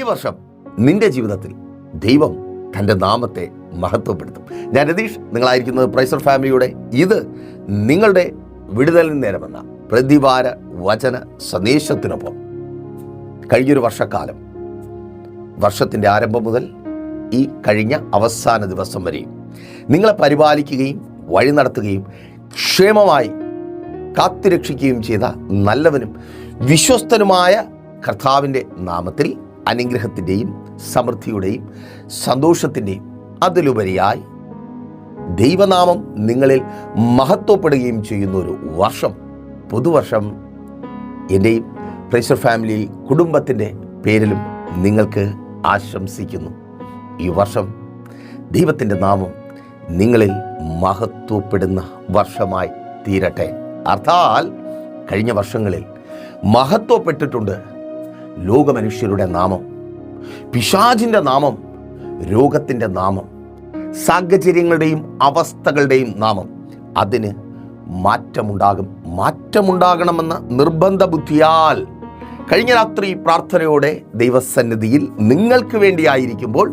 ഈ വർഷം നിന്റെ ജീവിതത്തിൽ ദൈവം തന്റെ നാമത്തെ മഹത്വപ്പെടുത്തും. ഞാൻ രതീഷ് നിങ്ങളായിരിക്കുന്നത് പ്രൈസർ ഫാമിലിയുടെ ഇത് നിങ്ങളുടെ വിടുതലിന് നേരമെന്ന പ്രതിവാര വചന സന്ദേശത്തിനൊപ്പം. കഴിഞ്ഞൊരു വർഷക്കാലം വർഷത്തിന്റെ ആരംഭം മുതൽ ഈ കഴിഞ്ഞ അവസാന ദിവസം വരെയും നിങ്ങളെ പരിപാലിക്കുകയും വഴി നടത്തുകയും ക്ഷേമമായി കാത്തിരക്ഷിക്കുകയും ചെയ്ത നല്ലവനും വിശ്വസ്തനുമായ കർത്താവിന്റെ നാമത്തിൽ അനുഗ്രഹത്തിന്റെയും സമൃദ്ധിയുടെയും സന്തോഷത്തിന്റെയും അതിലുപരിയായി ദൈവനാമം നിങ്ങളിൽ മഹത്വപ്പെടുകയും ചെയ്യുന്ന ഒരു വർഷം പുതുവർഷം എന്റെയും പ്രൈസർ ഫാമിലി കുടുംബത്തിന്റെ പേരിലും നിങ്ങൾക്ക് ആശംസിക്കുന്നു. ഈ വർഷം ദൈവത്തിന്റെ നാമം നിങ്ങളിൽ മഹത്വപ്പെടുന്ന വർഷമായി തീരട്ടെ. അർത്ഥാൽ കഴിഞ്ഞ വർഷങ്ങളിൽ മഹത്വപ്പെട്ടിട്ടുണ്ട് ലോകമനുഷ്യരുടെ നാമം പിശാചിന്റെ നാമം രോഗത്തിന്റെ നാമം സാഹചര്യങ്ങളുടെയും അവസ്ഥകളുടെയും നാമം. അതിന് മാറ്റമുണ്ടാകും. മാറ്റമുണ്ടാകണമെന്ന നിർബന്ധ ബുദ്ധിയാൽ കഴിഞ്ഞ രാത്രി പ്രാർത്ഥനയോടെ ദൈവസന്നിധിയിൽ നിങ്ങൾക്ക് വേണ്ടിയായിരിക്കുമ്പോൾ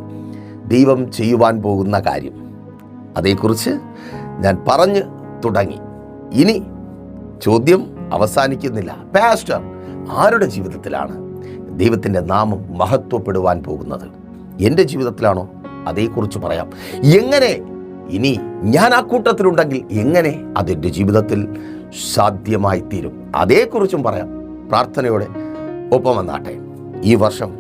ദൈവം ചെയ്യുവാൻ പോകുന്ന കാര്യം. അതേക്കുറിച്ച് ഞാൻ പറഞ്ഞ് തുടങ്ങി. ഇനി ചോദ്യം അവസാനിക്കുന്നില്ല. പാസ്റ്റർ ആരുടെ ജീവിതത്തിലാണ്? ദൈവത്തിന്റെ നാമം മഹത്വപ്പെടുവാൻ പോകുന്നത്. എന്റെ ജീവിതത്തിലാണോ? അതേക്കുറിച്ച് പറയാം. എങ്ങനെ ഇനി ഞാൻ ആ കൂട്ടത്തിലുണ്ടെങ്കിൽ എങ്ങനെ അതെന്റെ ജീവിതത്തിൽ സാധ്യമായി തീരും? അതേക്കുറിച്ചും പറയാം. പ്രാർത്ഥനയോടെ ഒപ്പം വന്നാട്ടെ ഈ വർഷം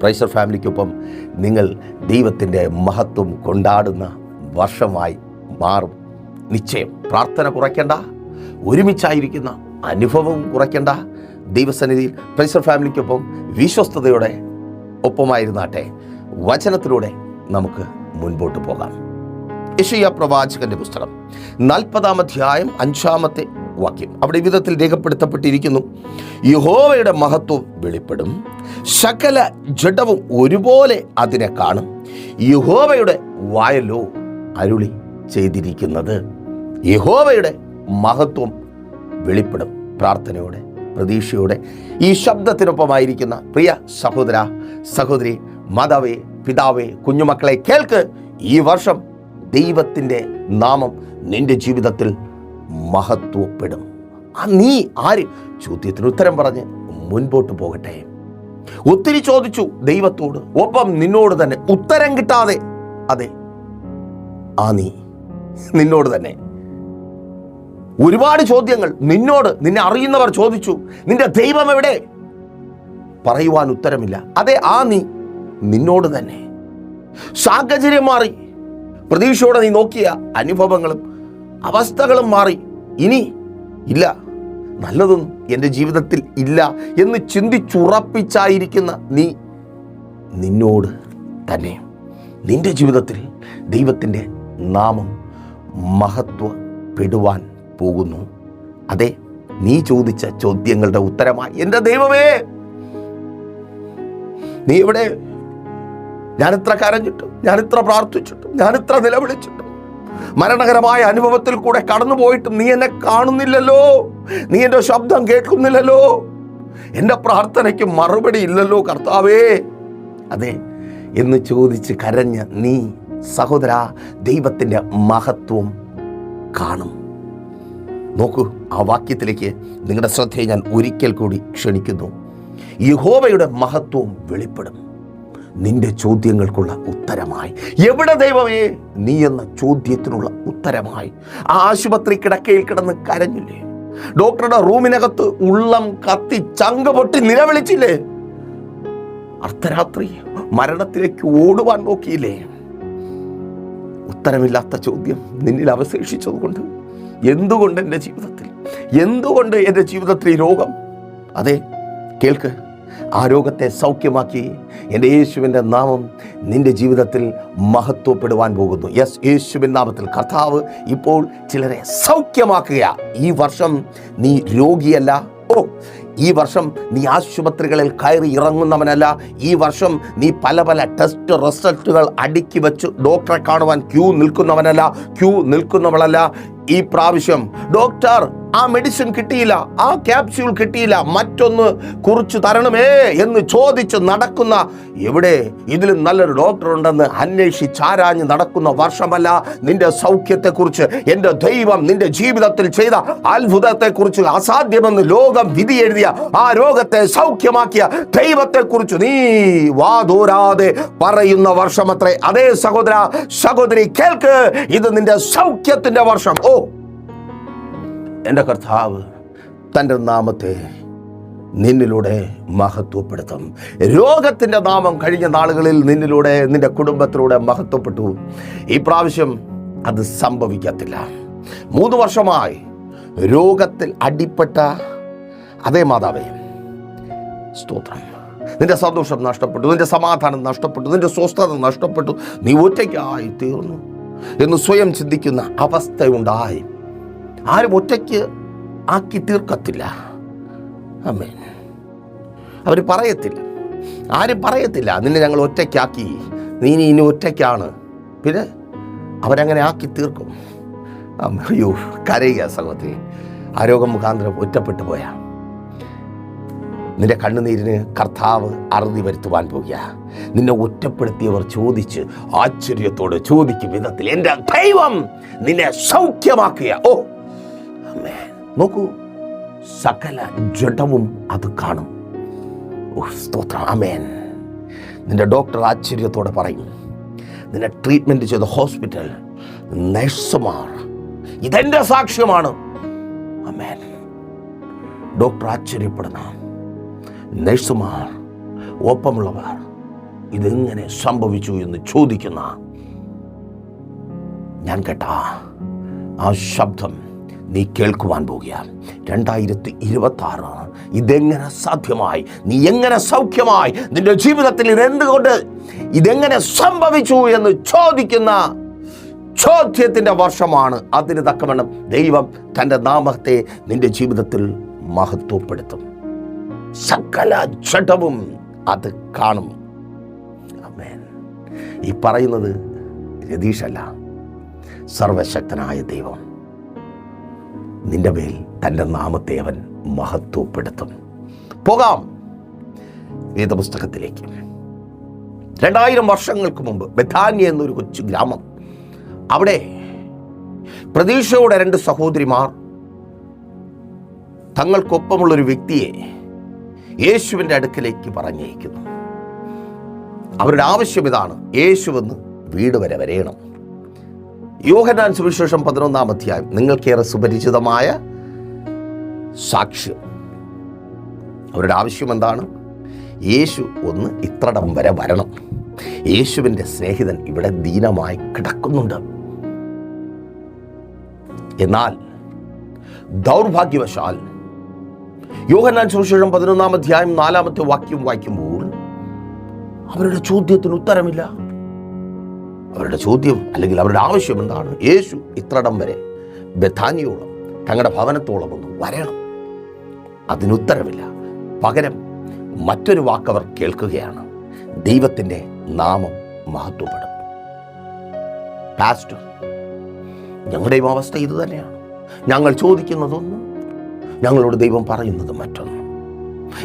പ്രൈസർ ഫാമിലിക്കൊപ്പം നിങ്ങൾ ദൈവത്തിന്റെ മഹത്വം കൊണ്ടാടുന്ന വർഷമായി മാറും. നിശ്ചയം. പ്രാർത്ഥന കുറയ്ക്കേണ്ട. ഒരുമിച്ചായിരിക്കുന്ന അനുഭവവും കുറയ്ക്കേണ്ട. ദൈവസന്നിധിയിൽ പ്രൈസർ ഫാമിലിക്കൊപ്പം വിശ്വസ്തയോടെ ഒപ്പമായിരുന്നാട്ടെ. വചനത്തിലൂടെ നമുക്ക് മുൻപോട്ട് പോകാം. യഷയ പ്രവാചകന്റെ പുസ്തകം നാൽപ്പതാം അധ്യായം അഞ്ചാമത്തെ വാക്യം. അവിടെ വിധത്തിൽ രേഖപ്പെടുത്തപ്പെട്ടിരിക്കുന്നു യഹോവയുടെ മഹത്വം വെളിപ്പെടും സകല ജഡവും ഒരുപോലെ അതിനെ കാണും. യഹോവയുടെ വായലോ അരുളി ചെയ്തിരിക്കുന്നത്. യഹോവയുടെ മഹത്വം വെളിപ്പെടും പ്രാർത്ഥനയോടെ. പ്രതീക്ഷയോടെ ഈ ശബ്ദത്തിനൊപ്പമായിരിക്കുന്ന പ്രിയ സഹോദര സഹോദരി മാതാവേ പിതാവേ കുഞ്ഞുമക്കളെ കേൾക്ക് ഈ വർഷം ദൈവത്തിന്റെ നാമം നിന്റെ ജീവിതത്തിൽ മഹത്വപ്പെടും. ആ നീ ആര്? ചോദ്യത്തിന് ഉത്തരം പറഞ്ഞ് മുൻപോട്ട് പോകട്ടെ. ഒത്തിരി ചോദിച്ചു ദൈവത്തോട് ഒപ്പം നിന്നോട് തന്നെ ഉത്തരം കിട്ടാതെ. അതെ ആ നീ നിന്നോട് തന്നെ. ഒരുപാട് ചോദ്യങ്ങൾ നിന്നോട് നിന്നെ അറിയുന്നവർ ചോദിച്ചു. നിന്റെ ദൈവം എവിടെ? പറയുവാൻ ഉത്തരമില്ല. അതെ ആ നീ നിന്നോട് തന്നെ. സാഹചര്യം മാറി. പ്രതീക്ഷയോടെ നീ നോക്കിയ അനുഭവങ്ങളും അവസ്ഥകളും മാറി. ഇനി ഇല്ല. നല്ലതൊന്നും എന്റെ ജീവിതത്തിൽ ഇല്ല എന്ന് ചിന്തിച്ചുറപ്പിച്ചായിരിക്കുന്ന നീ നിന്നോട് തന്നെ. നിന്റെ ജീവിതത്തിൽ ദൈവത്തിന്റെ നാമം മഹത്വപ്പെടുവാൻ പോകുന്നു. അതെ നീ ചോദിച്ച ചോദ്യങ്ങളുടെ ഉത്തരമായി. എന്റെ ദൈവമേ! നീ ഇവിടെ ഞാൻ ഇത്ര കരഞ്ഞിട്ടും ഞാൻ ഇത്ര പ്രാർത്ഥിച്ചിട്ടും ഞാൻ ഇത്ര നിലവിളിച്ചിട്ടും മരണകരമായ അനുഭവത്തിൽ കൂടെ കടന്നുപോയിട്ടും നീ എന്നെ കാണുന്നില്ലല്ലോ. നീ എന്റെ ശബ്ദം കേൾക്കുന്നില്ലല്ലോ. എന്റെ പ്രാർത്ഥനയ്ക്ക് മറുപടി ഇല്ലല്ലോ കർത്താവേ. അതെ എന്ന് ചോദിച്ച് കരഞ്ഞ നീ സഹോദര ദൈവത്തിന്റെ മഹത്വം കാണും. നോക്കൂ ആ വാക്യത്തിലേക്ക് നിങ്ങളുടെ ശ്രദ്ധയെ ഞാൻ ഒരിക്കൽ കൂടി ക്ഷണിക്കുന്നു. യഹോവയുടെ മഹത്വം വെളിപ്പെടും. നിന്റെ ചോദ്യങ്ങൾക്കുള്ള ഉത്തരമായി. എവിടെ ദൈവമേ നീ എന്ന ചോദ്യത്തിനുള്ള ഉത്തരമായി? ആ ആശുപത്രി കിടക്കയിൽ കിടന്ന് കരഞ്ഞില്ലേ? ഡോക്ടറുടെ റൂമിനകത്ത് ഉള്ളം കത്തി ചങ്ക പൊട്ടി നിലവിളിച്ചില്ലേ? അർദ്ധരാത്രി മരണത്തിലേക്ക് ഓടുവാൻ നോക്കിയില്ലേ? ഉത്തരമില്ലാത്ത ചോദ്യം നിന്നിൽ അവശേഷിച്ചതുകൊണ്ട് എന്തുകൊണ്ട് എന്റെ ജീവിതത്തിൽ എന്തുകൊണ്ട് എന്റെ ജീവിതത്തിൽ ഈ രോഗം? അതെ കേൾക്ക്. ആ രോഗത്തെ സൗഖ്യമാക്കി എന്റെ യേശുവിന്റെ നാമം നിന്റെ ജീവിതത്തിൽ മഹത്വപ്പെടുവാൻ പോകുന്നു. യെസ് യേശുവിൻ നാമത്തിൽ കർത്താവ് ഇപ്പോൾ ചിലരെ സൗഖ്യമാക്കുക ഈ വർഷം നീ രോഗിയല്ല. ഓ ഈ വർഷം നീ ആശുപത്രികളിൽ കയറി ഇറങ്ങുന്നവനല്ല. ഈ വർഷം നീ പല പല ടെസ്റ്റ് റിസൾട്ടുകൾ അടുക്കി വെച്ച് ഡോക്ടറെ കാണുവാൻ ക്യൂ നിൽക്കുന്നവനല്ല. ക്യൂ നിൽക്കുന്നവളല്ല. ഈ പ്രാവശ്യം ഡോക്ടർ ആ മെഡിസിൻ കിട്ടിയില്ല ആ ക്യാപ്സ്യൂൾ കിട്ടിയില്ല മറ്റൊന്ന് കുറിച്ച് തരണമേ എന്ന് ചോദിച്ച് നടക്കുന്ന എവിടെ ഇതിലും നല്ലൊരു ഡോക്ടർ ഉണ്ടെന്ന് അന്വേഷിച്ചാരാഞ്ഞ് നടക്കുന്ന വർഷമല്ല നിന്റെ സൗഖ്യത്തെക്കുറിച്ച് എന്റെ ദൈവം നിന്റെ ജീവിതത്തിൽ ചെയ്ത അത്ഭുതത്തെക്കുറിച്ച് അസാധ്യമെന്ന് ലോകം വിധി എഴുതിയ ആ രോഗത്തെ സൗഖ്യമാക്കിയ ദൈവത്തെക്കുറിച്ച് നീ വാതോരാതെ പറയുന്ന വർഷമത്രേ. അതേ സഹോദര സഹോദരി കേൾക്ക് ഇത് നിന്റെ സൗഖ്യത്തിന്റെ വർഷം. ഓ എന്റെ കർത്താവ് തന്റെ നാമത്തെ നിന്നിലൂടെ മഹത്വപ്പെടുത്തും. രോഗത്തിന്റെ നാമം കഴിഞ്ഞ നാളുകളിൽ നിന്നിലൂടെ നിന്റെ കുടുംബത്തിലൂടെ മഹത്വപ്പെട്ടു. ഈ പ്രാവശ്യം അത് സംഭവിക്കത്തില്ല. മൂന്ന് വർഷമായി രോഗത്തിൽ അടിപ്പെട്ട അതേ മാതാവേ സ്തോത്രം. നിന്റെ സന്തോഷം നഷ്ടപ്പെട്ടു നിന്റെ സമാധാനം നഷ്ടപ്പെട്ടു നിന്റെ സ്വസ്ഥത നഷ്ടപ്പെട്ടു. നീ ഒറ്റയ്ക്കായി തീർന്നു എന്ന് സ്വയം ചിന്തിക്കുന്ന അവസ്ഥയുണ്ടായി. ആരും ഒറ്റയ്ക്ക് ആക്കി തീർക്കത്തില്ല. അമ്മേൻ അവർ പറയത്തില്ല. ആരും പറയത്തില്ല. നിന്നെ ഞങ്ങൾ ഒറ്റയ്ക്കാക്കി. നീ ഇനി ഒറ്റയ്ക്കാണ്. പിന്നെ അവരങ്ങനെ ആക്കി തീർക്കും. അയ്യോ കരയുക സഹോദരി. ആരോഗ്യം മുഖാന്തരം ഒറ്റപ്പെട്ടു പോയാ. നിന്റെ കണ്ണുനീരിന് കർത്താവ് അറുതി വരുത്തുവാൻ പോകുക. നിന്നെ ഒറ്റപ്പെടുത്തിയവർ ചോദിച്ച് ആശ്ചര്യത്തോട് ചോദിക്കും വിധത്തിൽ എന്റെ ദൈവം നിന്നെ സൗഖ്യമാക്കുക. ഓ. നോക്കൂ സകല ജഡവും അത് കാണും. സ്തോത്രം. ആമേൻ. നിന്റെ ഡോക്ടർ ആശ്ചര്യത്തോടെ പറയും നിന്നെ ട്രീറ്റ്മെന്റ് ചെയ്ത ഹോസ്പിറ്റൽ നഴ്സുമാർ. ഇതെന്റെ സാക്ഷ്യമാണ്. അമേൻ ഡോക്ടർ ആശ്ചര്യപ്പെടുന്ന. നഴ്സുമാർ ഒപ്പമുള്ളവർ ഇതെങ്ങനെ സംഭവിച്ചു എന്ന് ചോദിക്കുന്ന ഞാൻ കേട്ട ആ ശബ്ദം നീ കേൾക്കുവാൻ പോകിയാൽ രണ്ടായിരത്തി ഇരുപത്തി ആറ് ഇതെങ്ങനെ സാധ്യമായി? നീ എങ്ങനെ സൗഖ്യമായി നിന്റെ ജീവിതത്തിൽ ഇതെന്തുകൊണ്ട് ഇതെങ്ങനെ സംഭവിച്ചു എന്ന് ചോദിക്കുന്ന ചോദ്യത്തിന്റെ വർഷമാണ്. അതിന് തക്കവണ്ണം ദൈവം തന്റെ നാമത്തെ നിന്റെ ജീവിതത്തിൽ മഹത്വപ്പെടുത്തും. സകല ജഡവും അത് കാണും. ഈ പറയുന്നത് രതീഷല്ല സർവശക്തനായ ദൈവം. നിന്റെ മേൽ തന്റെ നാമത്തെ അവൻ മഹത്വപ്പെടുത്തും. പോകാം. വേദപുസ്തകത്തിലേക്ക്. രണ്ടായിരം വർഷങ്ങൾക്ക് മുമ്പ് ബഥാന്യ എന്നൊരു കൊച്ചു ഗ്രാമം. അവിടെ പ്രതീക്ഷയോടെ രണ്ട് സഹോദരിമാർ തങ്ങൾക്കൊപ്പമുള്ളൊരു വ്യക്തിയെ യേശുവിന്റെ അടുക്കലേക്ക് പറഞ്ഞയക്കുന്നു. അവരുടെ ആവശ്യം ഇതാണ് യേശുവെന്ന് വീട് വരെ വരയണം. യോഹനാൻ സുവിശേഷം പതിനൊന്നാം അധ്യായം. നിങ്ങൾക്കേറെ സുപരിചിതമായ സാക്ഷ്യം. അവരുടെ ആവശ്യം എന്താണ്? യേശു ഒന്ന് ഇത്രടം വരെ വരണം. യേശുവിന്റെ സ്നേഹിതൻ ഇവിടെ ദീനമായി കിടക്കുന്നുണ്ട്. എന്നാൽ ദൗർഭാഗ്യവശാൽ യോഹന്നാൻ സുവിശേഷം പതിനൊന്നാം അധ്യായം നാലാമത്തെ വാക്യം വായിക്കുമ്പോൾ അവരുടെ ചോദ്യത്തിന് ഉത്തരമില്ല. അവരുടെ ചോദ്യം അല്ലെങ്കിൽ അവരുടെ ആവശ്യം എന്താണ്? യേശു ഇത്രടം വരെ ബഥാനിയോളം തങ്ങളുടെ ഭവനത്തോളം ഒന്ന് വരണം. അതിനുത്തരവില്ല പകരം മറ്റൊരു വാക്കവർ കേൾക്കുകയാണ്. ദൈവത്തിന്റെ നാമം മഹത്വപ്പെടും. പാസ്റ്റർ ഞങ്ങളുടെയും അവസ്ഥ ഇത് തന്നെയാണ്. ഞങ്ങൾ ചോദിക്കുന്നതൊന്നും ഞങ്ങളോട് ദൈവം പറയുന്നത് മറ്റൊന്നും.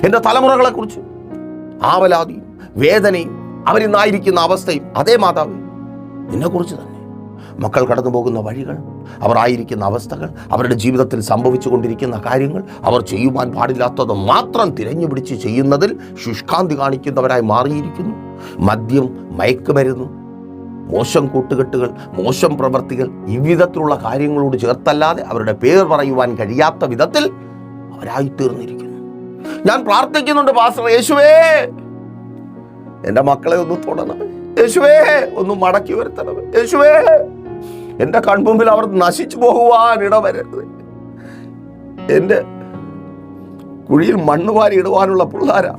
എന്റെ തലമുറകളെക്കുറിച്ച് ആവലാതിയും വേദനയും അവരിന്നായിരിക്കുന്ന അവസ്ഥയും അതേ മാതാവ് നിന്നെക്കുറിച്ച് തന്നെ. മക്കൾ കടന്നു പോകുന്ന വഴികൾ അവർ ആയിരിക്കുന്ന അവസ്ഥകൾ അവരുടെ ജീവിതത്തിൽ സംഭവിച്ചു കൊണ്ടിരിക്കുന്ന കാര്യങ്ങൾ അവർ ചെയ്യുവാൻ പാടില്ലാത്തത് മാത്രം തിരഞ്ഞു പിടിച്ച് ചെയ്യുന്നതിൽ ശുഷ്കാന്തി കാണിക്കുന്നവരായി മാറിയിരിക്കുന്നു. മദ്യം മയക്കുമരുന്നു മോശം കൂട്ടുകെട്ടുകൾ മോശം പ്രവൃത്തികൾ ഇவ்விധത്തിലുള്ള കാര്യങ്ങളോട് ചേർത്തല്ലാതെ അവരുടെ പേർ പറയുവാൻ കഴിയാത്ത വിധത്തിൽ അവരായി തീർന്നിരിക്കുന്നു ഞാൻ പ്രാർത്ഥിക്കുന്നുണ്ട് പാസ്റ്റർ യേശുവേ. എന്റെ മക്കളെ ഒന്ന് തൊടണമേ യേശുവേ ഒന്ന് മടക്കി വരുത്തണമേ. യേശുവേ എന്റെ കൺമുമ്പിൽ അവർ നശിച്ചു പോകുവാൻ ഇടവരരുത്. എന്റെ കുഴിയിൽ മണ്ണ് വാരി ഇടുവാനുള്ള പിള്ളാരാ.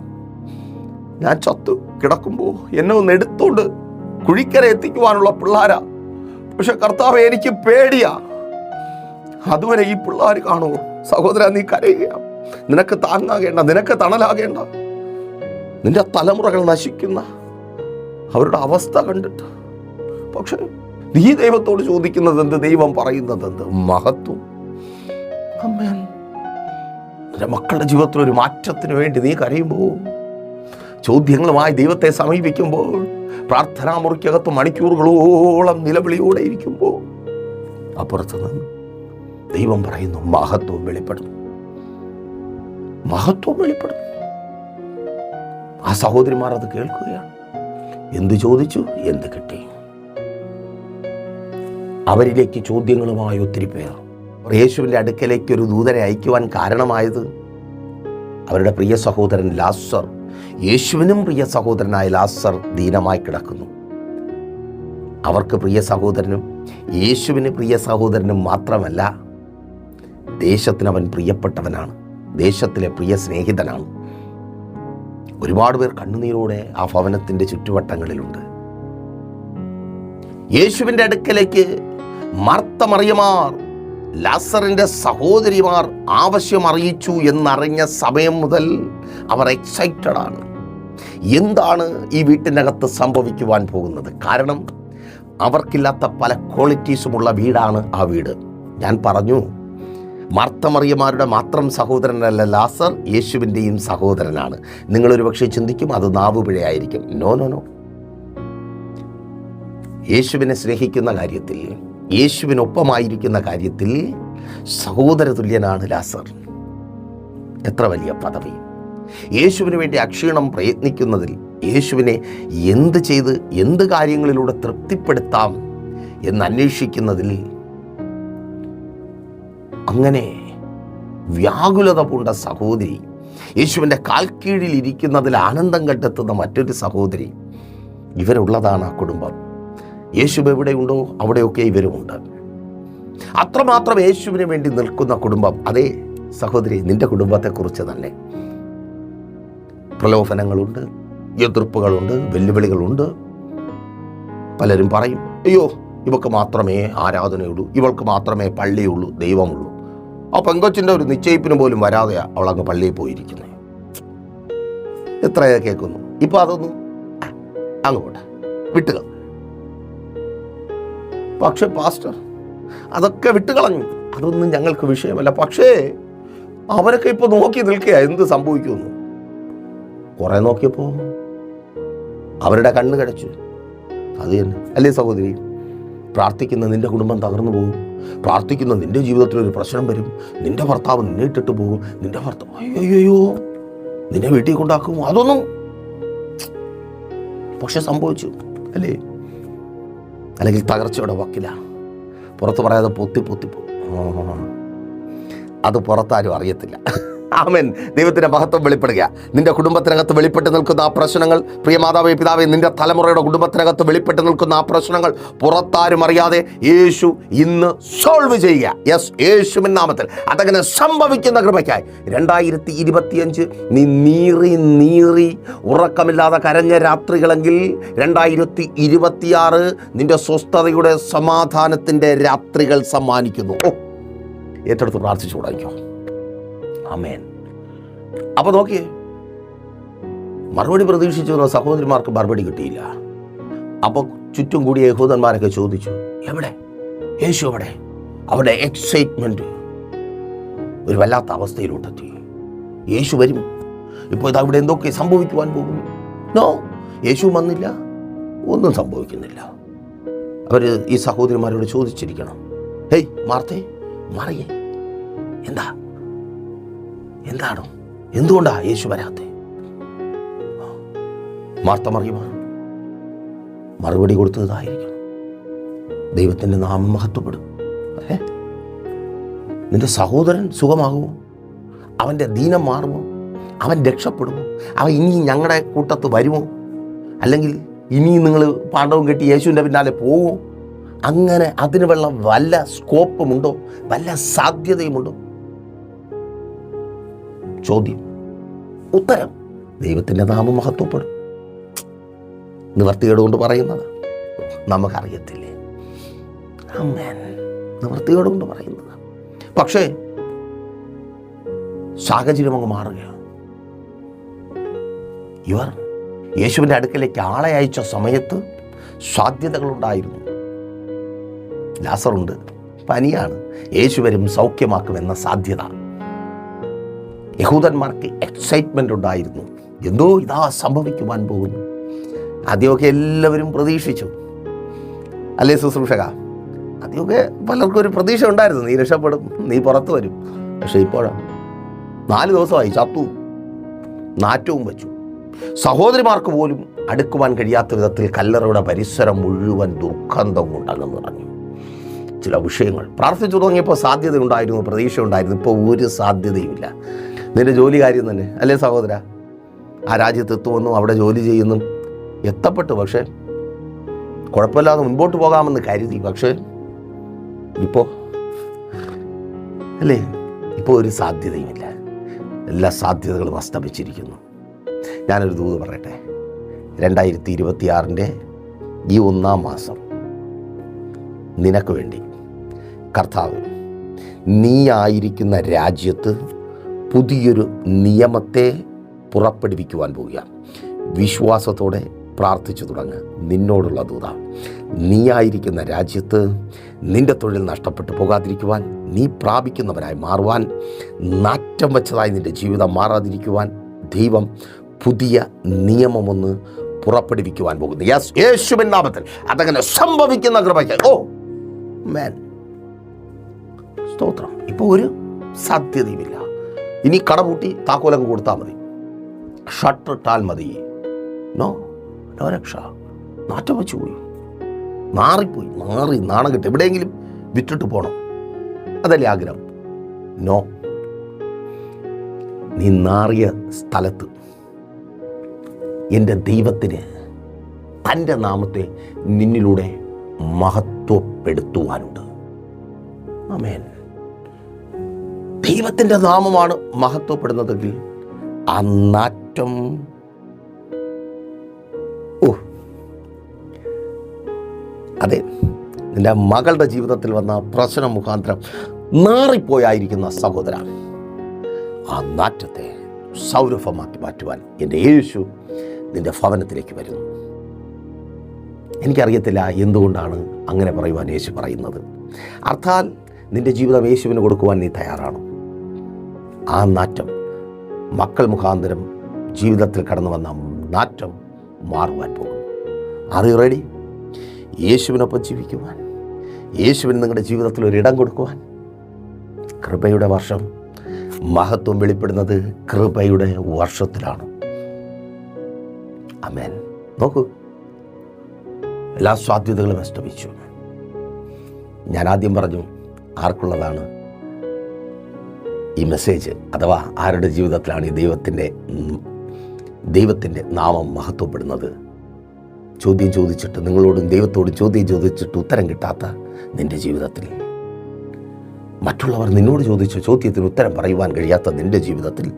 ഞാൻ ചത്തു കിടക്കുമ്പോൾ എന്നെ ഒന്ന് എടുത്തോണ്ട് കുഴിക്കര എത്തിക്കുവാനുള്ള പിള്ളാരാ. പക്ഷെ കർത്താവ് എനിക്ക് പേടിയാ. അതുവരെ ഈ പിള്ളേർ കാണുമോ സഹോദര നീ കരയുക. നിനക്ക് താങ്ങാകേണ്ട നിനക്ക് തണലാകേണ്ട. നിന്റെ തലമുറകൾ നശിക്കുന്ന അവരുടെ അവസ്ഥ കണ്ടിട്ട്. പക്ഷെ നീ ദൈവത്തോട് ചോദിക്കുന്നത് എന്ത് ദൈവം പറയുന്നത് എന്ത് മഹത്വം. അമ്മേൻ എന്റെ മക്കളുടെ ജീവിതത്തിൽ ഒരു മാറ്റത്തിന് വേണ്ടി നീ കരയുമ്പോൾ ചോദ്യങ്ങളുമായി ദൈവത്തെ സമീപിക്കുമ്പോൾ പ്രാർത്ഥനാ മുറിക്കകത്ത് മണിക്കൂറുകളോളം നിലവിളിയോടെ ഇരിക്കുമ്പോൾ അപ്പുറത്ത് നിന്ന് ദൈവം പറയുന്നു മഹത്വം വെളിപ്പെടുന്നു. മഹത്വം വെളിപ്പെടുന്നു. ആ സഹോദരിമാർ അത് കേൾക്കുകയാണ്. എന്ത് ചോദിച്ചു? എന്ത് കിട്ടി? അവരിലേക്ക് ചോദ്യങ്ങളുമായി ഒത്തിരി പേർ. യേശുവിന്റെ അടുക്കലേക്ക് ഒരു ദൂതനെ അയക്കുവാൻ കാരണമായത് അവരുടെ പ്രിയ സഹോദരൻ ലാസർ. യേശുവിനും പ്രിയ സഹോദരനായ ലാസർ ദീനമായി കിടക്കുന്നു. അവർക്ക് പ്രിയ സഹോദരനും യേശുവിന് പ്രിയ സഹോദരനും മാത്രമല്ല ദേശത്തിന് അവൻ പ്രിയപ്പെട്ടവനാണ്. ദേശത്തിലെ പ്രിയ സ്നേഹിതനാണ്. ഒരുപാട് പേർ കണ്ണുനീരോടെ ആ ഭവനത്തിന്റെ ചുറ്റുവട്ടങ്ങളിലുണ്ട്. യേശുവിന്റെ അടുക്കലേക്ക് മർത്തമറിയമാർ ലാസറിന്റെ സഹോദരിമാർ ആവശ്യം അറിയിച്ചു എന്നറിഞ്ഞ സമയം മുതൽ അവർ എക്സൈറ്റഡ് ആണ്. എന്താണ് ഈ വീട്ടിനകത്ത് സംഭവിക്കുവാൻ പോകുന്നത്? കാരണം അവർക്കില്ലാത്ത പല ക്വാളിറ്റീസുമുള്ള വീടാണ് ആ വീട്. ഞാൻ പറഞ്ഞു മാർത്തമറിയമാരുടെ മാത്രം സഹോദരനല്ല ലാസർ യേശുവിന്റെയും സഹോദരനാണ്. നിങ്ങളൊരു പക്ഷേ ചിന്തിക്കും അത് നാവുപിഴയായിരിക്കും. നോ നോ നോ യേശുവിനെ സ്നേഹിക്കുന്ന കാര്യത്തിൽ യേശുവിനൊപ്പമായിരിക്കുന്ന കാര്യത്തിൽ സഹോദര തുല്യനാണ് ലാസർ. എത്ര വലിയ പദവി. യേശുവിന് വേണ്ടി അക്ഷീണം പ്രയത്നിക്കുന്നതിൽ യേശുവിനെ എന്ത് ചെയ്ത് എന്ത് കാര്യങ്ങളിലൂടെ തൃപ്തിപ്പെടുത്താം എന്ന് അന്വേഷിക്കുന്നതിൽ അങ്ങനെ വ്യാകുലത പൂണ്ട സഹോദരി യേശുവിന്റെ കാൽക്കീഴിൽ ഇരിക്കുന്നതിൽ ആനന്ദം കണ്ടെത്തുന്ന മറ്റൊരു സഹോദരി ഇവരുള്ളതാണ് ആ കുടുംബം. യേശു എവിടെയുണ്ടോ? അവിടെയൊക്കെ ഇവരുമുണ്ട്. അത്രമാത്രം യേശുവിന് വേണ്ടി നിൽക്കുന്ന കുടുംബം അതേ സഹോദരി നിന്റെ കുടുംബത്തെക്കുറിച്ച് തന്നെ. പ്രലോഭനങ്ങളുണ്ട് എതിർപ്പുകളുണ്ട് വെല്ലുവിളികളുണ്ട്. പലരും പറയും അയ്യോ ഇവക്ക് മാത്രമേ ആരാധനയുള്ളൂ ഇവൾക്ക് മാത്രമേ പള്ളിയുള്ളൂ ദൈവമുള്ളൂ. ആ പെങ്കൊച്ചിന്റെ ഒരു നിശ്ചയിപ്പിന് പോലും വരാതെയാണ് അവൾ അങ്ങ് പള്ളിയിൽ പോയിരിക്കുന്നത് എത്രയാ കേൾക്കുന്നു? ഇപ്പം അതൊന്നും അങ്ങോട്ട് വിട്ടുക പക്ഷേ പാസ്റ്റർ അതൊക്കെ വിട്ടുകളഞ്ഞു. അതൊന്നും ഞങ്ങൾക്ക് വിഷയമല്ല. പക്ഷേ അവരൊക്കെ ഇപ്പോൾ നോക്കി നിൽക്കുക എന്ത് സംഭവിക്കുമെന്ന്. കുറെ നോക്കിയപ്പോൾ അവരുടെ കണ്ണ് കടച്ചു. അത് തന്നെ. അല്ലേ സഹോദരി? പ്രാർത്ഥിക്കുന്ന നിന്റെ കുടുംബം തകർന്നു പോകും. പ്രാർത്ഥിക്കുന്ന നിന്റെ ജീവിതത്തിൽ ഒരു പ്രശ്നം വരും. നിന്റെ ഭർത്താവ് നിന്നെ ഇട്ടിട്ട് പോകും. നിന്റെ ഭർത്താവ് അയ്യോ നിന്നെ വീട്ടിൽ കൊണ്ടാക്കും. അതൊന്നും പക്ഷെ സംഭവിച്ചു. അല്ലേ? അല്ലെങ്കിൽ തകർച്ചയുടെ വക്കില പുറത്ത് പറയാതെ പൊത്തി പൊത്തി പോകും അത് പുറത്താരും അറിയത്തില്ല. ആമൻ. ദൈവത്തിന്റെ മഹത്വം വെളിപ്പെടുക. നിന്റെ കുടുംബത്തിനകത്ത് വെളിപ്പെട്ട് നിൽക്കുന്ന ആ പ്രശ്നങ്ങൾ പ്രിയ മാതാവേ പിതാവേ നിന്റെ തലമുറയുടെ കുടുംബത്തിനകത്ത് വെളിപ്പെട്ട് നിൽക്കുന്ന ആ പ്രശ്നങ്ങൾ പുറത്താരും അറിയാതെ യേശു ഇന്ന് സോൾവ് ചെയ്യുക. യെസ് യേശുവിൻ നാമത്തിൽ. അതങ്ങനെ സംഭവിക്കുന്ന കൃപയ്ക്കായി. രണ്ടായിരത്തി ഇരുപത്തിയഞ്ച് നീ നീറി നീറി ഉറക്കമില്ലാതെ കരഞ്ഞ രാത്രികളെങ്കിൽ രണ്ടായിരത്തി ഇരുപത്തിയാറ് നിന്റെ സ്വസ്ഥതയുടെ സമാധാനത്തിന്റെ രാത്രികൾ സമ്മാനിക്കുന്നു. ഓ ഏറ്റെടുത്ത് പ്രാർത്ഥിച്ചു തുടങ്ങിക്കോ അമേൻ അപ്പോൾ നോക്കിയേ മറുപടി പ്രതീക്ഷിച്ചു വന്ന സഹോദരിമാർക്ക് മറുപടി കിട്ടിയില്ല. അപ്പോൾ ചുറ്റും കൂടിയ യഹൂദന്മാരൊക്കെ ചോദിച്ചു എവിടെ? യേശു അവിടെ എക്സൈറ്റ്മെന്റ് ഒരു വല്ലാത്ത അവസ്ഥയിലോട്ടെത്തി. യേശു വരും. ഇപ്പോൾ ഇത് അവിടെ എന്തൊക്കെ സംഭവിക്കുവാൻ പോകുന്നു? നോ യേശു വന്നില്ല. ഒന്നും സംഭവിക്കുന്നില്ല. അവർ ഈ സഹോദരിമാരോട് ചോദിച്ചിരിക്കണം. ഹേയ് മാർത്തേ മറിയേ. എന്താ? എന്താണോ? എന്തുകൊണ്ടാ യേശു വരാത്തെ? മാർത്ത മറിയുമാണ് മറുപടി കൊടുത്തതായിരിക്കണം. ദൈവത്തിന്റെ നാമം മഹത്വപ്പെടും. നിന്റെ സഹോദരൻ സുഖമാകുമോ? അവന്റെ ദീനം മാറുമോ? അവൻ രക്ഷപ്പെടുമോ? അവൻ ഇനി ഞങ്ങളുടെ കൂട്ടത്ത് വരുമോ? അല്ലെങ്കിൽ ഇനിയും നിങ്ങൾ പാണ്ഡവം കെട്ടി യേശുവിന്റെ പിന്നാലെ പോകുമോ അങ്ങനെ അതിന് വെള്ള വല്ല സ്കോപ്പുമുണ്ടോ വല്ല സാധ്യതയുമുണ്ടോ? ചോദ്യം. ഉത്തരം. ദൈവത്തിന്റെ നാമം മഹത്വപ്പെടും. നിവർത്തിയോട് കൊണ്ട് പറയുന്നത് നമുക്കറിയത്തില്ലേ? അമ്മേൻ. നിവർത്തിയോട് കൊണ്ട് പറയുന്നത്. പക്ഷേ സാഹചര്യം അങ്ങ് മാറുകയാണ്. ഇവർ യേശുവിന്റെ അടുക്കലേക്ക് ആളെ അയച്ച സമയത്ത് സാധ്യതകളുണ്ടായിരുന്നു. ലാസറുണ്ട്. പനിയാണ്. യേശു വരും സൗഖ്യമാക്കുമെന്ന സാധ്യത. യഹൂദന്മാർക്ക് എക്സൈറ്റ്മെന്റ് ഉണ്ടായിരുന്നു. എന്തോ ഇതാ സംഭവിക്കുവാൻ പോകുന്നു. ആദ്യമൊക്കെ എല്ലാവരും പ്രതീക്ഷിച്ചു. അല്ലേ ശുശ്രൂഷക? ആദ്യമൊക്കെ പലർക്കും ഒരു പ്രതീക്ഷ ഉണ്ടായിരുന്നു. നീ രക്ഷപ്പെടും നീ പുറത്തു വരും. പക്ഷേ ഇപ്പോഴാണ് നാല് ദിവസമായി ചത്തു. നാറ്റവും വെച്ചു. സഹോദരിമാർക്ക് പോലും അടുക്കുവാൻ കഴിയാത്ത വിധത്തിൽ കല്ലറയുടെ പരിസരം മുഴുവൻ ദുർഗന്ധം കൊണ്ടങ്ങ് നിറഞ്ഞു. ചില വിഷയങ്ങൾ. പ്രാർത്ഥിച്ചു തുടങ്ങിയപ്പോൾ സാധ്യത ഉണ്ടായിരുന്നു പ്രതീക്ഷ ഉണ്ടായിരുന്നു ഇപ്പോൾ ഒരു സാധ്യതയുമില്ല. നിന്റെ ജോലി കാര്യം തന്നെ. അല്ലേ സഹോദര? ആ രാജ്യത്ത് എത്തുമെന്നും അവിടെ ജോലി ചെയ്യുന്നു എത്തപ്പെട്ടു പക്ഷേ കുഴപ്പമില്ലാതെ മുൻപോട്ട് പോകാമെന്ന് കരുതി. പക്ഷേ ഇപ്പോൾ അല്ലേ? ഇപ്പോൾ ഒരു സാധ്യതയുമില്ല. എല്ലാ സാധ്യതകളും അസ്തമിച്ചിരിക്കുന്നു. ഞാനൊരു ദൂത് പറയട്ടെ. രണ്ടായിരത്തി ഇരുപത്തിയാറിന്റെ ഈ ഒന്നാം മാസം നിനക്ക് വേണ്ടി കർത്താവ് നീ ആയിരിക്കുന്ന രാജ്യത്ത് പുതിയൊരു നിയമത്തെ പുറപ്പെടുവിക്കുവാൻ പോവുകയാണ് വിശ്വാസത്തോടെ പ്രാർത്ഥിച്ചു തുടങ്ങ്. നിന്നോടുള്ള ദൂത നീയായിരിക്കുന്ന രാജ്യത്ത് നിന്റെ തൊഴിൽ നഷ്ടപ്പെട്ടു പോകാതിരിക്കുവാൻ നീ പ്രാപിക്കുന്നവനായി മാറുവാൻ നാറ്റം വെച്ചതായി നിന്റെ ജീവിതം മാറാതിരിക്കുവാൻ ദൈവം പുതിയ നിയമമൊന്ന് പുറപ്പെടുവിക്കുവാൻ പോകുന്നു. യെസ് യേശുവിൻ നാമത്തിൽ അതങ്ങനെ സംഭവിക്കുന്ന കൃപയ്ക്ക്. ഓ മേൻ സ്തോത്രം. ഇപ്പോൾ ഒരു സാധ്യതയുമില്ല ഇനി കടപൂട്ടി താക്കോലം കൊടുത്താൽ മതി. ഷട്ടർ ഇട്ടാൽ മതി. നോ നോ രക്ഷ. നാറ്റം വെച്ചു പോയി. മാറിപ്പോയി. മാറി നാണം കിട്ടും. എവിടെയെങ്കിലും വിറ്റിട്ട് പോകണം അതല്ലേ ആഗ്രഹം. നോ. നീ നാറിയ സ്ഥലത്ത് എന്റെ ദൈവത്തിന് തന്റെ നാമത്തെ നിന്നിലൂടെ മഹത്വപ്പെടുത്തുവാനുണ്ട്. അമേൻ ദൈവത്തിന്റെ നാമമാണ് മഹത്വപ്പെടുന്നതെങ്കിൽ ആ നാറ്റം. ഓ. അതെ നിന്റെ മകളുടെ ജീവിതത്തിൽ വന്ന പ്രശ്നം മുഖാന്തരം നാറിപ്പോയായിരിക്കുന്ന സഹോദര. ആ നാറ്റത്തെ സൗരഭമാക്കി മാറ്റുവാൻ എന്റെ യേശു നിന്റെ ഭവനത്തിലേക്ക് വരുന്നു. എനിക്കറിയത്തില്ല എന്തുകൊണ്ടാണ് അങ്ങനെ പറയുവാൻ യേശു പറയുന്നത്. അർത്ഥാൽ നിന്റെ ജീവിതം യേശുവിന് കൊടുക്കുവാൻ നീ തയ്യാറാണ്? ആ നാറ്റം മക്കൾ മുഖാന്തരം ജീവിതത്തിൽ കടന്നു വന്ന നാറ്റം മാറുവാൻ പോകും അത് റെഡി യേശുവിനൊപ്പം ജീവിക്കുവാൻ യേശുവിന് നിങ്ങളുടെ ജീവിതത്തിൽ ഒരിടം കൊടുക്കുവാൻ. കൃപയുടെ വർഷം മഹത്വം വെളിപ്പെടുന്നത് കൃപയുടെ വർഷത്തിലാണ്. അമേൻ നോക്കൂ. എല്ലാ സാധ്യതകളും അസ്തമിച്ചു. ഞാൻ ആദ്യം പറഞ്ഞു ആർക്കുള്ളതാണ് ഈ മെസ്സേജ് അഥവാ ആരുടെ ജീവിതത്തിലാണ് ഈ ദൈവത്തിന്റെ ദൈവത്തിന്റെ നാമം മഹത്വപ്പെടുന്നത്? ചോദ്യം ചോദിച്ചിട്ട് നിങ്ങളോടും ദൈവത്തോടും ചോദ്യം ചോദിച്ചിട്ട് ഉത്തരം കിട്ടാത്ത നിന്റെ ജീവിതത്തിൽ? മറ്റുള്ളവർ നിന്നോട് ചോദിച്ച ചോദ്യത്തിന് ഉത്തരം പറയുവാൻ കഴിയാത്ത നിന്റെ ജീവിതത്തിൽ?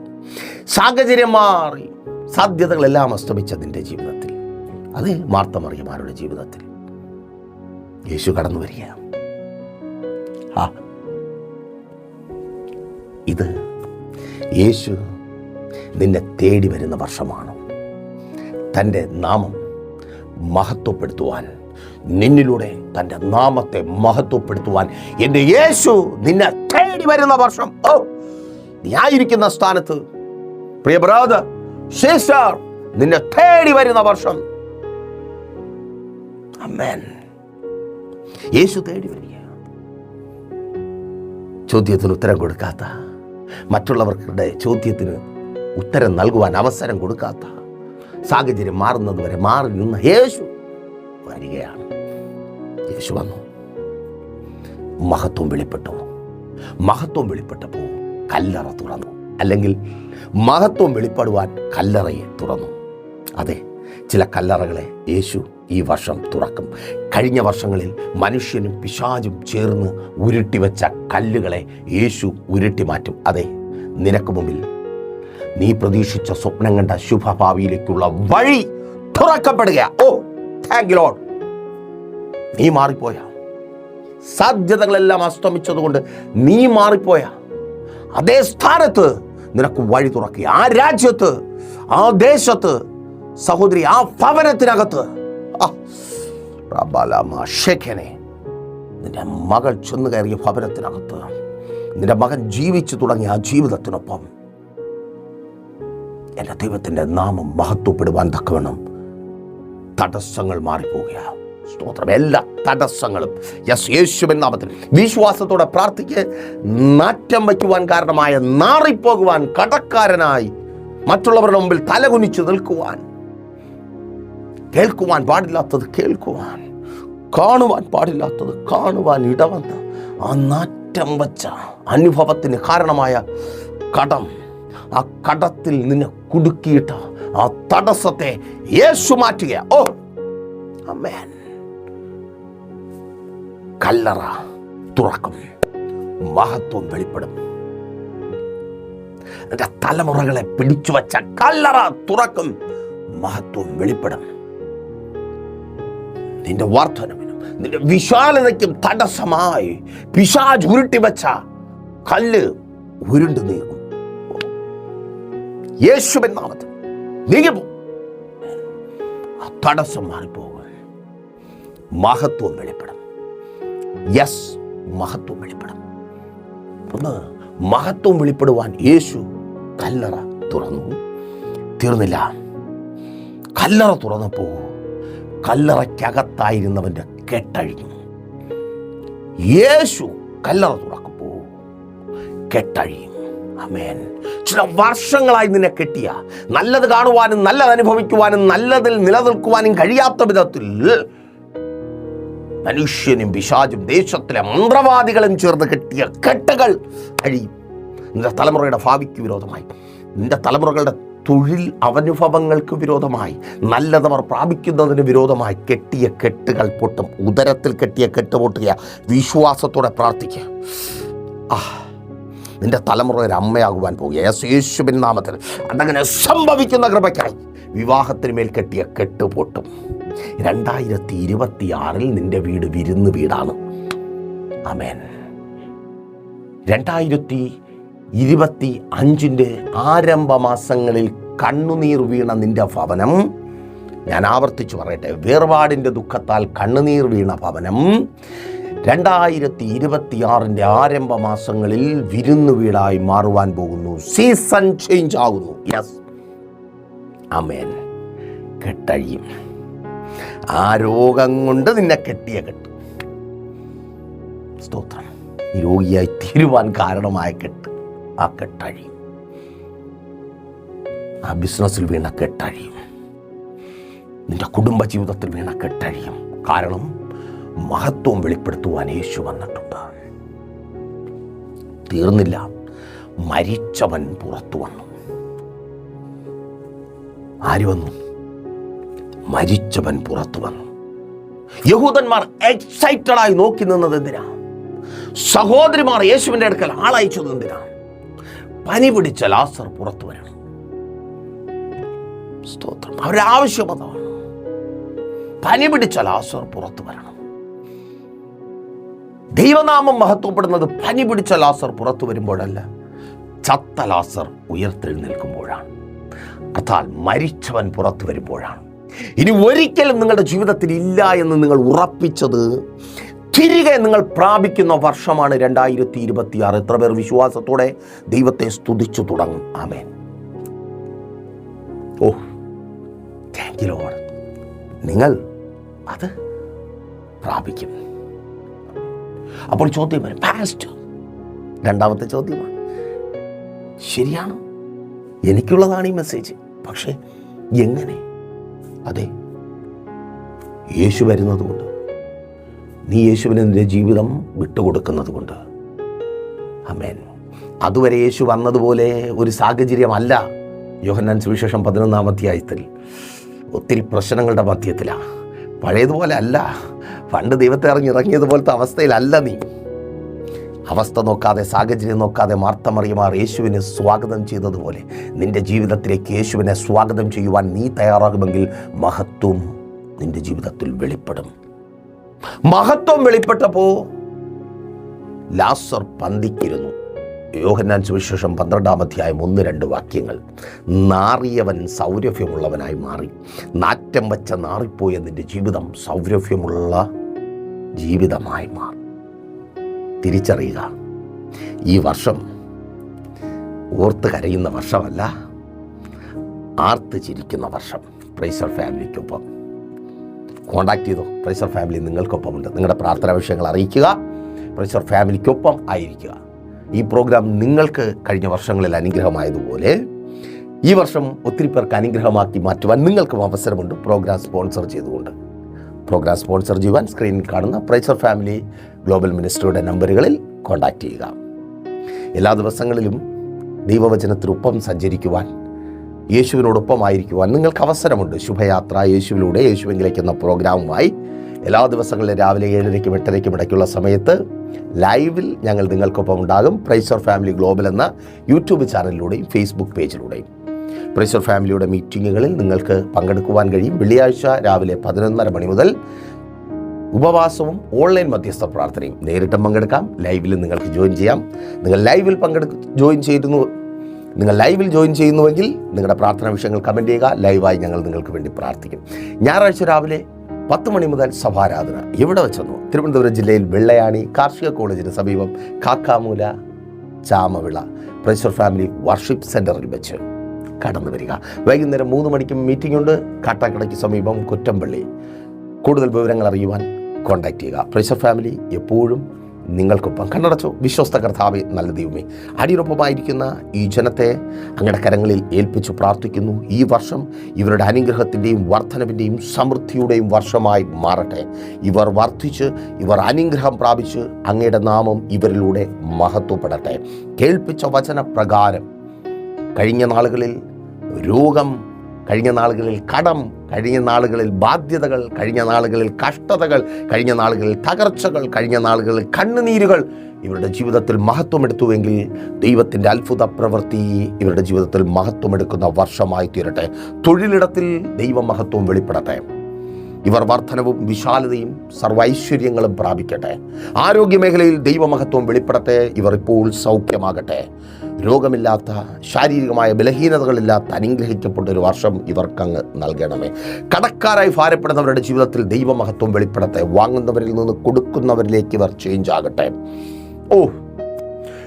സാഹചര്യം മാറി സാധ്യതകളെല്ലാം അസ്തമിച്ച നിന്റെ ജീവിതത്തിൽ? അത് മാർത്തമറിയമാരുടെ ജീവിതത്തിൽ. യേശു കടന്നു വരിക ആ ഇത് യേശു നിന്നെ തേടി വരുന്ന വർഷമാണ്. തന്റെ നാമം മഹത്വപ്പെടുത്തുവാൻ നിന്നിലൂടെ തന്റെ നാമത്തെ മഹത്വപ്പെടുത്തുവാൻ എന്റെ യേശു നിന്നെ തേടി വരുന്ന വർഷം. ഓ നീ ആയിരിക്കുന്ന സ്ഥാനത്ത്. പ്രിയ നിന്നെ തേടി വരുന്ന വർഷം. അമ്മേൻ യേശു തേടി വരിക. ചോദ്യത്തിന് ഉത്തരം കൊടുക്കാത്ത മറ്റുള്ളവരുടെ ചോദ്യത്തിന് ഉത്തരം നൽകുവാൻ അവസരം കൊടുക്കാത്ത സാഹചര്യം മാറുന്നത് വരെ മാറി നിന്ന യേശു വരികയാണ്. യേശു വന്നു. മഹത്വം വെളിപ്പെട്ടു. മഹത്വം വെളിപ്പെട്ടപ്പോൾ കല്ലറ തുറന്നു. അല്ലെങ്കിൽ മഹത്വം വെളിപ്പെടുവാൻ കല്ലറയെ തുറന്നു. അതെ ചില കല്ലറകളെ യേശു ഈ വർഷം തുറക്കും. കഴിഞ്ഞ വർഷങ്ങളിൽ മനുഷ്യനും പിശാചും ചേർന്ന് ഉരുട്ടിവെച്ച കല്ലുകളെ യേശു ഉരുട്ടി മാറ്റും. അതെ നിനക്ക് മുമ്പിൽ നീ പ്രതീക്ഷിച്ച സ്വപ്നം കണ്ട ശുഭഭാവിയിലേക്കുള്ള വഴി തുറക്കപ്പെടുക ഓ താങ്ക് ലോഡ് നീ മാറിപ്പോയ. സാധ്യതകളെല്ലാം അസ്തമിച്ചതുകൊണ്ട് നീ മാറിപ്പോയ. അതേ സ്ഥാനത്ത് നിനക്ക് വഴി തുറക്കുക. ആ രാജ്യത്ത് ആ ദേശത്ത് സഹോദരി ആ ഭവനത്തിനകത്ത്. നിന്റെ മകൾ ചെന്ന് കയറിയ ഭവനത്തിനകത്ത്. നിന്റെ മകൻ ജീവിച്ചു തുടങ്ങിയ ആ ജീവിതത്തിനൊപ്പം എന്റെ ദൈവത്തിന്റെ നാമം മഹത്വപ്പെടുവാൻ തക്കവണ്ണം തടസ്സങ്ങൾ മാറിപ്പോവുകയാണ് സ്തോത്രം. എല്ലാ തടസ്സങ്ങളും യെസ് യേശുവിൻ നാമത്തിൽ വിശ്വാസത്തോടെ പ്രാർത്ഥിക്ക് നാറ്റം വയ്ക്കുവാൻ കാരണമായ നാറിപ്പോകുവാൻ കടക്കാരനായി മറ്റുള്ളവരുടെ മുമ്പിൽ തലകുനിച്ചു നിൽക്കുവാൻ കേൾക്കുവാൻ പാടില്ലാത്തത് കേൾക്കുവാൻ കാണുവാൻ പാടില്ലാത്തത് കാണുവാൻ ഇടവന്ന് ആ നാറ്റം വച്ച അനുഭവത്തിന് കാരണമായ കടം ആ കടത്തിൽ നിന്നെ കുടുക്കിയിട്ട് ആ തടസ്സത്തെ യേശു മാറ്റുക ഓ അമ്മേൻ കല്ലറ തുറക്കും മഹത്വം വെളിപ്പെടും. എന്റെ തലമുറകളെ പിടിച്ചു വച്ച കല്ലറ തുറക്കും മഹത്വം വെളിപ്പെടും. നിന്റെ വർധനവിനും നിന്റെ വിശാലതയ്ക്കും തടസ്സമായി പിശാജ് ഉരുട്ടി വെച്ച കല്ല് ഉരുണ്ടു നീങ്ങും യേശുവിൻ നാമത്തിൽ നീങ്ങും ആ തടസ്സം മാറിപ്പോവുക മഹത്വം വെളിപ്പെടും. യെസ് മഹത്വം വെളിപ്പെടും. ഒന്ന് മഹത്വം വെളിപ്പെടുവാൻ യേശു കല്ലറ തുറന്നു. തീർന്നില്ല. കല്ലറ തുറന്നപ്പോ കല്ലറയ്ക്കകത്തായിരുന്നവന്റെ കെട്ടഴിഞ്ഞു. യേശു കല്ലറ തുറക്കുമ്പോൾ കെട്ടഴിയും. അമേൻ ചില വർഷങ്ങളായി നിന്നെ കെട്ടിയ നല്ലത് കാണുവാനും നല്ലത് അനുഭവിക്കുവാനും നല്ലതിൽ നിലനിൽക്കുവാനും കഴിയാത്ത വിധത്തിൽ മനുഷ്യനും പിശാചും ദേശത്തിലെ മന്ത്രവാദികളും ചേർന്ന് കെട്ടിയ കെട്ടകൾ കഴിയും. നിന്റെ തലമുറയുടെ ഭാവിക്ക് വിരോധമായി. നിന്റെ തലമുറകളുടെ തൊഴിൽ അവനുഭവങ്ങൾക്ക് വിരോധമായി നല്ലതവർ പ്രാപിക്കുന്നതിന് വിരോധമായി കെട്ടിയ കെട്ടുകൾ പൊട്ടും. ഉദരത്തിൽ കെട്ടിയ കെട്ട് പൊട്ടുക വിശ്വാസത്തോടെ പ്രാർത്ഥിക്കുക. ആ നിന്റെ തലമുറ ഒരു അമ്മയാകുവാൻ പോകുക. യേശു യേശുവിൻ നാമത്തിൽ അതങ്ങനെ സംഭവിക്കുന്ന കൃപയ്ക്കായി വിവാഹത്തിന് മേൽ കെട്ടിയ കെട്ട് പൊട്ടും. രണ്ടായിരത്തി ഇരുപത്തി ആറിൽ നിന്റെ വീട് വിരുന്ന് വീടാണ്. അമേൻ രണ്ടായിരത്തി ഇരുപത്തി അഞ്ചിന്റെ ആരംഭ മാസങ്ങളിൽ കണ്ണുനീർ വീണ നിന്റെ ഭവനം. ഞാൻ ആവർത്തിച്ചു പറയട്ടെ വേർപാടിന്റെ ദുഃഖത്താൽ കണ്ണുനീർ വീണ ഭവനം. രണ്ടായിരത്തി ഇരുപത്തിയാറിന്റെ ആരംഭ മാസങ്ങളിൽ വിരുന്നു വീടായി മാറുവാൻ പോകുന്നു. സീസൺ ചേഞ്ച് ആകുന്നു. യെസ് അമേൻ കെട്ടഴിയും. ആ രോഗം കൊണ്ട് നിന്നെ കെട്ടിയ കെട്ട്. സ്തോത്രം. രോഗിയായി തീരുവാൻ കാരണമായ കെട്ട്. ആ കെട്ടഴിയും. ആ ബിസിനസ്സിൽ വീണ കെട്ടഴിയും. നിന്റെ കുടുംബ ജീവിതത്തിൽ വീണ കെട്ടഴിയും. കാരണം മഹത്വം വെളിപ്പെടുത്തുവാൻ യേശു വന്നിട്ടുണ്ട്. തീർന്നില്ല. മരിച്ചവൻ പുറത്തു വന്നു. ആര് വന്നു? മരിച്ചവൻ പുറത്തു വന്നു. യഹൂദന്മാർ എക്സൈറ്റഡായി നോക്കി നിന്നത് എന്തിനാ? സഹോദരിമാർ യേശുവിന്റെ അടുക്കൽ ആളയച്ചത് എന്തിനാ? പനി പിടിച്ച ലാസർ പുറത്തു വരണം. സ്തോത്രം. അവരുടെ ആവശ്യം പനി പിടിച്ച ലാസർ പുറത്തു വരണം. ദൈവനാമം മഹത്വപ്പെടുന്നത് പനി പിടിച്ച ലാസർ പുറത്തു വരുമ്പോഴല്ല ചത്ത ലാസർ ഉയർത്തെഴുന്നേൽക്കുമ്പോഴാണ്. അർത്ഥാൽ മരിച്ചവൻ പുറത്തു വരുമ്പോഴാണ്. ഇനി ഒരിക്കലും നിങ്ങളുടെ ജീവിതത്തിൽ ഇല്ല എന്ന് നിങ്ങൾ ഉറപ്പിച്ചത് തിരികെ നിങ്ങൾ പ്രാപിക്കുന്ന വർഷമാണ് രണ്ടായിരത്തി ഇരുപത്തി ആറ് എത്ര പേർ വിശ്വാസത്തോടെ ദൈവത്തെ സ്തുതിച്ചു തുടങ്ങും. ആമേൻ. ഓ താങ്ക് യു ലോഡ് നിങ്ങൾ അത് പ്രാപിക്കും. അപ്പോൾ ചോദ്യം വരും. പാസ്റ്റ് രണ്ടാമത്തെ ചോദ്യമാണ്. ശരിയാണ്? എനിക്കുള്ളതാണ് ഈ മെസ്സേജ് പക്ഷേ എങ്ങനെ? അതെ യേശു വരുന്നത് കൊണ്ട് നീ യേശുവിന് നിന്റെ ജീവിതം വിട്ടുകൊടുക്കുന്നത് കൊണ്ട്. അമേൻ അതുവരെ യേശു വന്നതുപോലെ ഒരു സാഹചര്യമല്ല. യോഹന്നാൻ സുവിശേഷം പതിനൊന്നാം അധ്യായത്തിൽ. ഒത്തിരി പ്രശ്നങ്ങളുടെ മധ്യത്തിലാണ് പഴയതുപോലെ അല്ല. പണ്ട് ദൈവത്തെ ഇറങ്ങി ഇറങ്ങിയതുപോലത്തെ അവസ്ഥയിലല്ല നീ. അവസ്ഥ നോക്കാതെ സാഹചര്യം നോക്കാതെ മാർത്തമറിയമാർ യേശുവിനെ സ്വാഗതം ചെയ്തതുപോലെ നിന്റെ ജീവിതത്തിലേക്ക് യേശുവിനെ സ്വാഗതം ചെയ്യുവാൻ നീ തയ്യാറാകുമെങ്കിൽ മഹത്വം നിന്റെ ജീവിതത്തിൽ വെളിപ്പെടും. മഹത്വം വെളിപ്പെട്ടപ്പോൾ ലാസർ പന്തിക്കിരുന്നു. യോഹന്നാൻ സുവിശേഷം പന്ത്രണ്ടാം അധ്യായം ഒന്ന് രണ്ട് വാക്യങ്ങൾ. നാറിയവൻ സൗരഭ്യമുള്ളവനായി മാറി. നാറ്റം വച്ച നാറിപ്പോയ നിന്റെ ജീവിതം സൗരഭ്യമുള്ള ജീവിതമായി മാറി. തിരിച്ചറിയുക. ഈ വർഷം ഓർത്ത് കരയുന്ന വർഷമല്ല ആർത്ത് ചിരിക്കുന്ന വർഷം. പ്രൈസർ ഫാമിലിക്കൊപ്പം. കോണ്ടാക്ട് ചെയ്തോ. പ്രൈസർ ഫാമിലി നിങ്ങൾക്കൊപ്പമുണ്ട്. നിങ്ങളുടെ പ്രാർത്ഥനാ വിഷയങ്ങൾ അറിയിക്കുക. പ്രൈസർ ഫാമിലിക്കൊപ്പം ആയിരിക്കുക. ഈ പ്രോഗ്രാം നിങ്ങൾക്ക് കഴിഞ്ഞ വർഷങ്ങളിൽ അനുഗ്രഹമായതുപോലെ ഈ വർഷം ഒത്തിരി പേർക്ക് അനുഗ്രഹമാക്കി മാറ്റുവാൻ നിങ്ങൾക്കും അവസരമുണ്ട്. പ്രോഗ്രാം സ്പോൺസർ ചെയ്തുകൊണ്ട്. പ്രോഗ്രാം സ്പോൺസർ ചെയ്യുവാൻ സ്ക്രീനിൽ കാണുന്ന പ്രൈസർ ഫാമിലി ഗ്ലോബൽ മിനിസ്റ്ററിയുടെ നമ്പറുകളിൽ കോൺടാക്റ്റ് ചെയ്യുക. എല്ലാ ദിവസങ്ങളിലും ദൈവവചനത്തിനൊപ്പം സഞ്ചരിക്കുവാൻ യേശുവിനോടൊപ്പമായിരിക്കുവാൻ നിങ്ങൾക്ക് അവസരമുണ്ട് ശുഭയാത്ര. യേശുവിലൂടെ യേശുവിലേക്ക് എന്ന പ്രോഗ്രാമുമായി എല്ലാ ദിവസങ്ങളിലും രാവിലെ ഏഴരയ്ക്കും എട്ടരയ്ക്കും ഇടയ്ക്കുള്ള സമയത്ത് ലൈവിൽ ഞങ്ങൾ നിങ്ങൾക്കൊപ്പം ഉണ്ടാകും. പ്രൈസർ ഫാമിലി ഗ്ലോബൽ എന്ന യൂട്യൂബ് ചാനലിലൂടെയും ഫേസ്ബുക്ക് പേജിലൂടെയും. പ്രൈസർ ഫാമിലിയുടെ മീറ്റിങ്ങുകളിൽ നിങ്ങൾക്ക് പങ്കെടുക്കുവാൻ കഴിയും. വെള്ളിയാഴ്ച രാവിലെ പതിനൊന്നര മണി മുതൽ ഉപവാസവും ഓൺലൈൻ മധ്യസ്ഥ പ്രാർത്ഥനയും നേരിട്ടും പങ്കെടുക്കാം. ലൈവിൽ നിങ്ങൾക്ക് ജോയിൻ ചെയ്യാം. നിങ്ങൾ ലൈവിൽ പങ്കെടുക്ക ജോയിൻ ചെയ്യുന്നു നിങ്ങൾ ലൈവിൽ ജോയിൻ ചെയ്യുന്നുവെങ്കിൽ നിങ്ങളുടെ പ്രാർത്ഥനാ വിഷയങ്ങൾ കമന്റ് ചെയ്യുക. ലൈവായി ഞങ്ങൾ നിങ്ങൾക്ക് വേണ്ടി പ്രാർത്ഥിക്കും. ഞായറാഴ്ച രാവിലെ പത്ത് മണി മുതൽ സഭാരാധന എവിടെ വെച്ചെന്നു? തിരുവനന്തപുരം ജില്ലയിൽ വെള്ളയാണി കാർഷിക കോളേജിന് സമീപം Kakkamoola Chamavila praiser family worship സെന്ററിൽ വെച്ച് കടന്നു വരിക. വൈകുന്നേരം മൂന്ന് മണിക്ക് മീറ്റിംഗ് ഉണ്ട്. കാട്ടാക്കടയ്ക്ക് സമീപം കുറ്റമ്പള്ളി. കൂടുതൽ വിവരങ്ങൾ അറിയുവാൻ കോൺടാക്ട് ചെയ്യുക. പ്രൈസർ ഫാമിലി എപ്പോഴും നിങ്ങൾക്കൊപ്പം കണ്ണടച്ചു. വിശ്വസ്ത കർത്താവെ നല്ല ദൈവമേ. അടിയൊപ്പമായിരിക്കുന്ന ഈ ജനത്തെ അങ്ങയുടെ കരങ്ങളിൽ ഏൽപ്പിച്ചു പ്രാർത്ഥിക്കുന്നു. ഈ വർഷം ഇവരുടെ അനുഗ്രഹത്തിന്റെയും വർധനവിന്റെയും സമൃദ്ധിയുടെയും വർഷമായി മാറട്ടെ. ഇവർ വർദ്ധിച്ച് ഇവർ അനുഗ്രഹം പ്രാപിച്ച് അങ്ങയുടെ നാമം ഇവരിലൂടെ മഹത്വപ്പെടട്ടെ. കേൾപ്പിച്ച വചനപ്രകാരം കഴിഞ്ഞ നാളുകളിൽ രോഗം കഴിഞ്ഞ നാളുകളിൽ കടം കഴിഞ്ഞ നാളുകളിൽ ബാധ്യതകൾ കഴിഞ്ഞ നാളുകളിൽ കഷ്ടതകൾ കഴിഞ്ഞ നാളുകളിൽ തകർച്ചകൾ കഴിഞ്ഞ നാളുകളിൽ കണ്ണുനീരുകൾ ഇവരുടെ ജീവിതത്തിൽ മഹത്വമെടുത്തുവെങ്കിൽ ദൈവത്തിന്റെ അത്ഭുത പ്രവൃത്തി ഇവരുടെ ജീവിതത്തിൽ മഹത്വമെടുക്കുന്ന വർഷമായി തീരട്ടെ. തൊഴിലിടത്തിൽ ദൈവമഹത്വം വെളിപ്പെടട്ടെ. ഇവർ വർധനവും വിശാലതയും സർവൈശ്വര്യങ്ങളും പ്രാപിക്കട്ടെ. ആരോഗ്യമേഖലയിൽ ദൈവമഹത്വം വെളിപ്പെടട്ടെ. ഇവർ ഇപ്പോൾ സൗഖ്യമാകട്ടെ. രോഗമില്ലാത്ത ശാരീരികമായ ബലഹീനതകളില്ലാത്ത അനുഗ്രഹിക്കപ്പെട്ട ഒരു വർഷം ഇവർക്കങ്ങ് നൽകണമേ. കടക്കാരായി ഭാരപ്പെടുന്നവരുടെ ജീവിതത്തിൽ ദൈവമഹത്വം വെളിപ്പെടട്ടെ. വാങ്ങുന്നവരിൽ നിന്ന് കൊടുക്കുന്നവരിലേക്ക് ഇവർ ചേഞ്ച് ആകട്ടെ. ഓ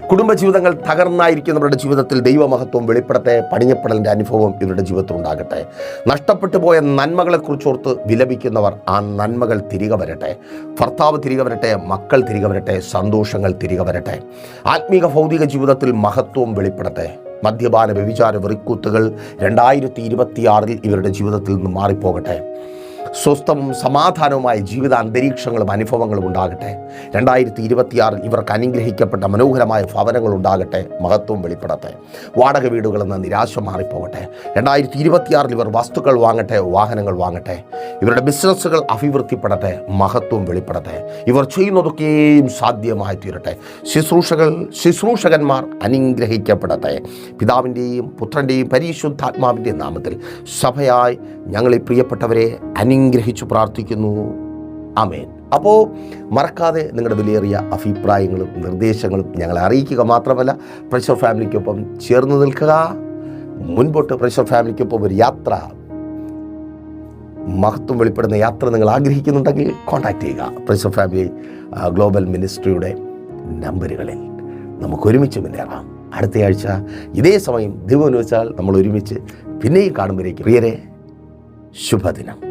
കുടുംബജീവിതങ്ങൾ തകർന്നായിരിക്കുന്നവരുടെ ജീവിതത്തിൽ ദൈവമഹത്വം വെളിപ്പെടട്ടെ പണിയപ്പെടലിന്റെ അനുഭവം ഇവരുടെ ജീവിതത്തിൽ ഉണ്ടാകട്ടെ നഷ്ടപ്പെട്ടു പോയ നന്മകളെക്കുറിച്ചോർത്ത് വിലപിക്കുന്നവർ ആ നന്മകൾ തിരികെ വരട്ടെ. ഭർത്താവ് തിരികെ വരട്ടെ മക്കൾ തിരികെ വരട്ടെ സന്തോഷങ്ങൾ തിരികെ വരട്ടെ. ആത്മീക ഭൗതിക ജീവിതത്തിൽ മഹത്വം വെളിപ്പെടട്ടെ മദ്യപാന വ്യഭിചാര വെറിക്കൂത്തുകൾ രണ്ടായിരത്തി ഇരുപത്തിയാറിൽ ഇവരുടെ ജീവിതത്തിൽ നിന്ന് മാറിപ്പോകട്ടെ. സ്വസ്ഥവും സമാധാനവുമായ ജീവിത അന്തരീക്ഷങ്ങളും അനുഭവങ്ങളും ഉണ്ടാകട്ടെ. രണ്ടായിരത്തി ഇരുപത്തിയാറിൽ ഇവർക്ക് അനുഗ്രഹിക്കപ്പെട്ട മനോഹരമായ ഭവനങ്ങൾ ഉണ്ടാകട്ടെ മഹത്വം വെളിപ്പെടട്ടെ. വാടക വീടുകളിൽ നിന്ന് നിരാശ മാറിപ്പോകട്ടെ. രണ്ടായിരത്തി ഇരുപത്തിയാറിൽ ഇവർ വസ്തുക്കൾ വാങ്ങട്ടെ വാഹനങ്ങൾ വാങ്ങട്ടെ. ഇവരുടെ ബിസിനസ്സുകൾ അഭിവൃദ്ധിപ്പെടട്ടെ മഹത്വം വെളിപ്പെടട്ടെ. ഇവർ ചെയ്യുന്നതൊക്കെയും സാധ്യമായി തീരട്ടെ. ശുശ്രൂഷകൾ ശുശ്രൂഷകന്മാർ അനുഗ്രഹിക്കപ്പെടട്ടെ. പിതാവിന്റെയും പുത്രന്റെയും പരിശുദ്ധാത്മാവിന്റെയും നാമത്തിൽ സഭയായി ഞങ്ങളെ പ്രിയപ്പെട്ടവരെ അനുഗ്രഹിച്ചു പ്രാർത്ഥിക്കുന്നു. അമേൻ അപ്പോൾ മറക്കാതെ നിങ്ങളുടെ വിലയേറിയ അഭിപ്രായങ്ങളും നിർദ്ദേശങ്ങളും ഞങ്ങളെ അറിയിക്കുക മാത്രമല്ല പ്രഷർ ഫാമിലിക്കൊപ്പം ചേർന്ന് നിൽക്കുക. മുൻപോട്ട് പ്രഷർ ഫാമിലിക്കൊപ്പം ഒരു യാത്ര. മഹത്വം വെളിപ്പെടുന്ന യാത്ര നിങ്ങൾ ആഗ്രഹിക്കുന്നുണ്ടെങ്കിൽ കോൺടാക്റ്റ് ചെയ്യുക. പ്രഷർ ഫാമിലി ഗ്ലോബൽ മിനിസ്ട്രിയുടെ നമ്പറുകളിൽ നമുക്ക് ഒരുമിച്ച് മുന്നേറാം. അടുത്തയാഴ്ച ഇതേ സമയം ദൈവം വെച്ചാൽ നമ്മൾ ഒരുമിച്ച് പിന്നെയും കാണുമ്പോഴേക്കും. പ്രിയരെ ശുഭദിനം.